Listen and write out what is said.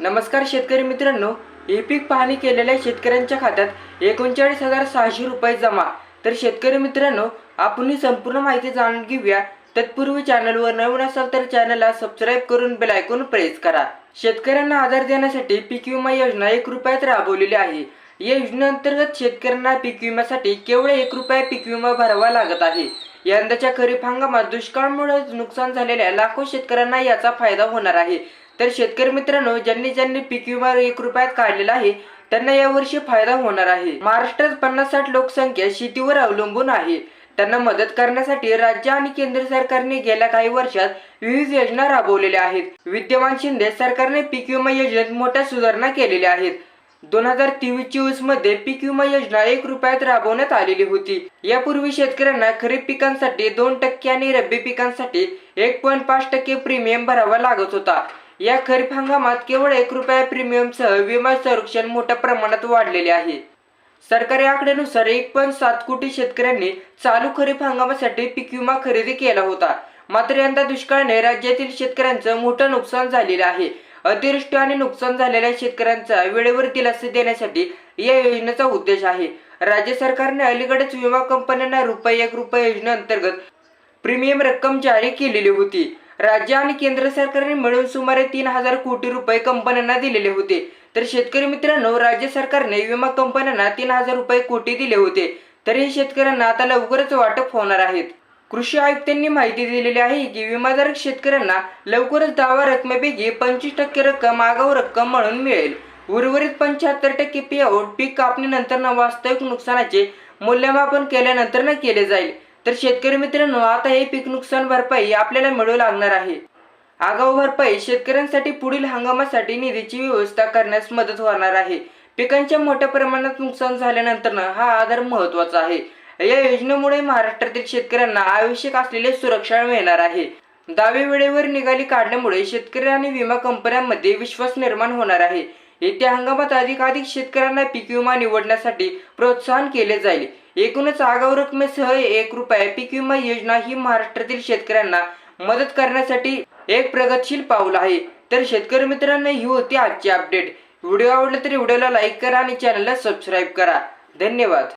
नमस्कार शेतकरी मित्रांनो ई पीक पाहणी केलेल्या शेतकऱ्यांच्या खात्यात एकोणचाळीस हजार सहाशे रुपये जमा. तर शेतकरी मित्रांनो आपण ही संपूर्ण माहिती जाणून घेऊया. तत्पूर्वी चॅनलवर नवीन असाल तर चॅनलला सबस्क्राईब करून बेल प्रेस करा. शेतकऱ्यांना आधार देण्यासाठी पीक विमा योजना एक रुपयात राबवलेली आहे. या योजनेअंतर्गत शेतकऱ्यांना पीक विम्यासाठी केवळ एक रुपया पीक विमा भरावा लागत आहे. यंदाच्या खरीप हंगामात दुष्काळामुळे नुकसान झालेल्या लाखो शेतकऱ्यांना याचा फायदा होणार आहे. तर शेतकरी मित्रांनो ज्यांनी ज्यांनी पीक विमा एक रुपयात काढलेला आहे त्यांना यावर्षी फायदा होणार आहे. महाराष्ट्रात पन्नास साठ लोकसंख्या शेतीवर अवलंबून आहे. त्यांना मदत करण्यासाठी राज्य आणि केंद्र सरकारने गेल्या काही वर्षात विविध योजना राबवलेल्या आहेत. विद्यमान शिंदे सरकारने पीक विमा योजनेत मोठ्या सुधारणा केलेल्या आहेत. दोन हजार तेवीस चोवीसमध्ये पीक विमा योजना एक रुपयात राबवण्यात आलेली होती. यापूर्वी शेतकऱ्यांना खरीप पिकांसाठी दोन टक्के आणि रब्बी पिकांसाठी एक पॉईंट पाच टक्के प्रीमियम भरावा लागत होता. या खरीप हंगामात केवळ एक रुपया प्रीमियमसह विमा संरक्षण मोठ्या प्रमाणात वाढलेले आहे. सरकारी आकड्यानुसार एक पॉईंट सात कोटी शेतकऱ्यांनी चालू खरीप हंगामासाठी पीक विमा खरेदी केला होता. मात्र यंदा दुष्काळाने राज्यातील शेतकऱ्यांचं मोठं नुकसान झालेलं आहे. अतिवृष्टी आणि नुकसान झालेल्या शेतकऱ्यांचा वेळेवर दिलासा देण्यासाठी या योजनेचा उद्देश आहे. राज्य सरकारने अलीकडेच विमा कंपन्यांना रुपये एक रुपये योजनेअंतर्गत प्रीमियम रक्कम जारी केलेली होती. राज्य आणि केंद्र सरकारने मिळून सुमारे तीन हजार कोटी रुपये कंपन्यांना दिलेले होते. तर शेतकरी मित्रांनो राज्य सरकारने विमा कंपन्यांना तीन हजार रुपये कोटी दिले होते. तरीही शेतकऱ्यांना आता लवकरच वाटप होणार आहेत कृषी आयुक्तांनी माहिती दिलेली आहे की विमाधारक शेतकऱ्यांना लवकरच दावा रकमेपैकी पंचवीस टक्के रक्कम आगाऊ रक्कम म्हणून मिळेल. उर्वरित पंच्याहत्तर टक्के पेआउट पीक कापणीनंतर वास्तविक नुकसानाचे मूल्यमापन केल्यानंतर न केले जाईल. तर शेतकरी मित्रांनो आता हे पीक नुकसान भरपाई आपल्याला मिळू लागणार आहे. आगाऊ भरपाई शेतकऱ्यांसाठी पुढील हंगामासाठी निधीची व्यवस्था करण्यास मदत होणार आहे. पिकांच्या मोठ्या प्रमाणात नुकसान झाल्यानंतर हा आधार महत्त्वाचा आहे. या योजनेमुळे महाराष्ट्रातील शेतकऱ्यांना आवश्यक असलेली सुरक्षा मिळणार आहे. दावे वेळेवर निघाली काढल्यामुळे शेतकरी आणि विमा कंपन्यांमध्ये विश्वास निर्माण होणार आहे. येत्या हंगामात अधिकाधिक शेतकऱ्यांना पीक विमा निवडण्यासाठी प्रोत्साहन केले जाईल. एकूणच आगाऊ रकमेसह एक रुपये पीक विमा योजना ही महाराष्ट्रातील शेतकऱ्यांना मदत करण्यासाठी एक प्रगतशील पाऊल आहे. तर शेतकरी मित्रांनो ही होती आजची अपडेट व्हिडिओ आवडला तर व्हिडिओला लाईक करा आणि चॅनलला सबस्क्राईब करा. धन्यवाद.